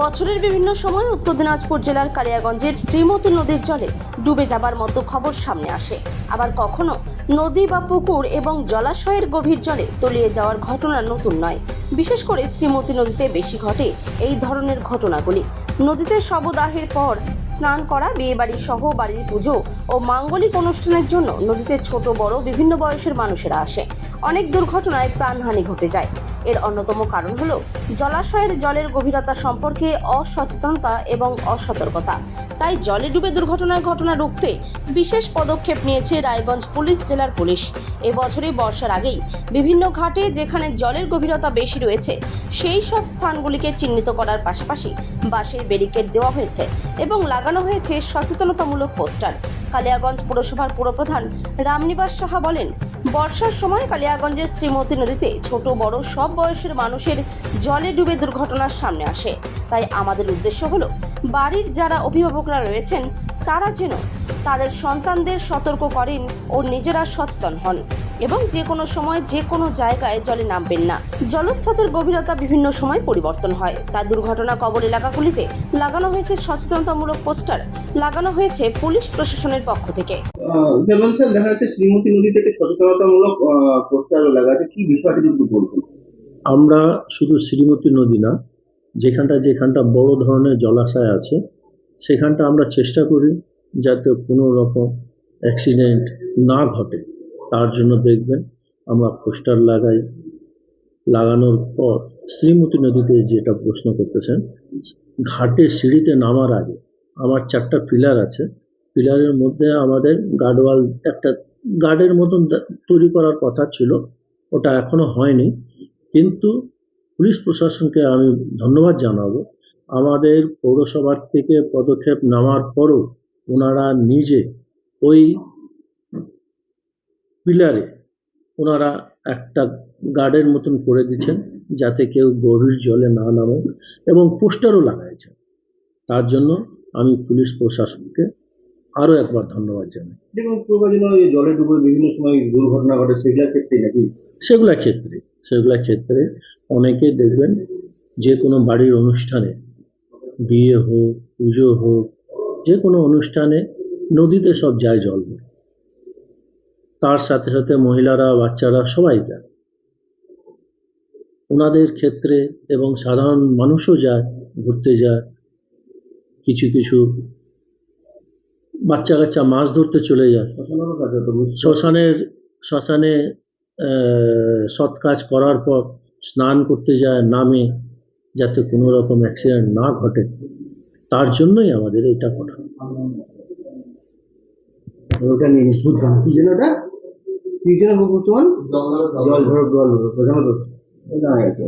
বছরের বিভিন্ন সময় উত্তর দিনাজপুর জেলার কালিয়াগঞ্জের শ্রীমতী নদীর জলে ডুবে যাবার মতো খবর সামনে আসে। আবার কখনো নদী বা পুকুর এবং জলাশয়ের গভীর জলে তলিয়ে যাওয়ার ঘটনা নতুন নয়। বিশেষ করে শ্রীমতী নদীতে বেশি ঘটে এই ধরনের ঘটনাগুলি। নদীতে শবদাহের পর স্নান করা, বিয়েবাড়ি সহ বাড়ির পুজো ও মাঙ্গলিক অনুষ্ঠানের জন্য নদীতে ছোট, বড়, বিভিন্ন বয়সের মানুষেরা আসে। অনেক দুর্ঘটনায় প্রাণহানি ঘটে যায়। এর অন্যতম কারণ হলো জলাশয়ের জলের গভীরতা সম্পর্কে অসচেতনতা এবং অসতর্কতা। তাই জলে ডুবে দুর্ঘটনার ঘটনা রুখতে বিশেষ পদক্ষেপ নিয়েছে রায়গঞ্জ পুলিশ, জেলার পুলিশ। এবছরে বর্ষার আগেই বিভিন্ন ঘাটে যেখানে জলের গভীরতা বেশি রয়েছে, সেই সব স্থানগুলিকে চিহ্নিত করার পাশাপাশি বাঁশের ব্যারিকেড দেওয়া হয়েছে এবং লাগানো হয়েছে সচেতনতামূলক পোস্টার। কালিয়াগঞ্জ পুরসভার পুরপ্রধান রামনিবাস সাহা বলেন, বর্ষার সময় কালিয়াগঞ্জের শ্রীমতী নদীতে ছোট বড় সব বয়সের মানুষের জলে ডুবে দুর্ঘটনার সামনে আসে। তাই আমাদের উদ্দেশ্য হলো, বাড়ির যারা অভিভাবকরা রয়েছেন, তারা যেন তাদের সন্তানদের সতর্ক করেন ও নিজেরা সচেতন হন এবং যে কোনো সময় যে কোনো জায়গায় জলে নামবেন না। জলস্থতের গভীরতা বিভিন্ন সময় পরিবর্তন হয়। তাই দুর্ঘটনা কবর এলাকাগুলিতে লাগানো হয়েছে সচেতনতামূলক পোস্টার, লাগানো হয়েছে পুলিশ প্রশাসনের পক্ষ থেকে। যেমন স্যার, দেখা যাচ্ছে শ্রীমতী নদী থেকে সচেতনতামূলক পোস্টার লাগা আছে কি বিষয়টা বলছেন আমরা শুধু শ্রীমতী নদী না, যেখানটা যেখানটা বড় ধরনের জলাশয় আছে, সেখানটা আমরা চেষ্টা করি যাতে কোনো রকম অ্যাক্সিডেন্ট না ঘটে। তার জন্য দেখবেন আমরা পোস্টার লাগাই। লাগানোর পর শ্রীমতী নদীতে যেটা প্রশ্ন করতেছেন, ঘাটে সিঁড়িতে নামার আগে আমার চারটা পিলার আছে। পিলারের মধ্যে আমাদের গার্ডওয়াল, একটা গার্ডের মতন তৈরি করার কথা ছিল, ওটা এখনও হয়নি। কিন্তু পুলিশ প্রশাসনকে আমি ধন্যবাদ জানাব। আমাদের পৌরসভার থেকে পদক্ষেপ নেওয়ার পরও ওনারা নিজে ওই পিলারে ওনারা একটা গার্ডের মতন করে দিচ্ছেন যাতে কেউ গভীর জলে না নামে এবং পোস্টারও লাগাইছেন। তার জন্য আমি পুলিশ প্রশাসনকে আরও একবার ধন্যবাদ জানাই। প্রয়োজন জলে ডুবে বিভিন্ন সময় দুর্ঘটনা ঘটে সেগুলোর ক্ষেত্রে নাকি? সেগুলা ক্ষেত্রে সেগুলা ক্ষেত্রে অনেকে দেখবেন যে কোনো বাড়ির অনুষ্ঠানে বিয়ে হোক পুজো হোক যে কোনো অনুষ্ঠানে নদীতে সব যায় জল তার সাথে সাথে মহিলারা বাচ্চারা সবাই যায়। ওনাদের ক্ষেত্রে এবং সাধারণ মানুষও যায় ঘুরতে যায় কিছু কিছু বাচ্চা কাচ্চা মাছ ধরতে চলে যায়। শ্মশানের শ্মশানে সৎ কাজ করার পর স্নান করতে যায় নামে যাতে কোনো রকম অ্যাক্সিডেন্ট না ঘটে। তার জন্যই আমাদের এটা করা ওটা নিয়ে নিই, বুঝলাম কি যেন ওটা? কি যেন বলছেন জল ধরো জল ধরো প্রধানত জানা গেছে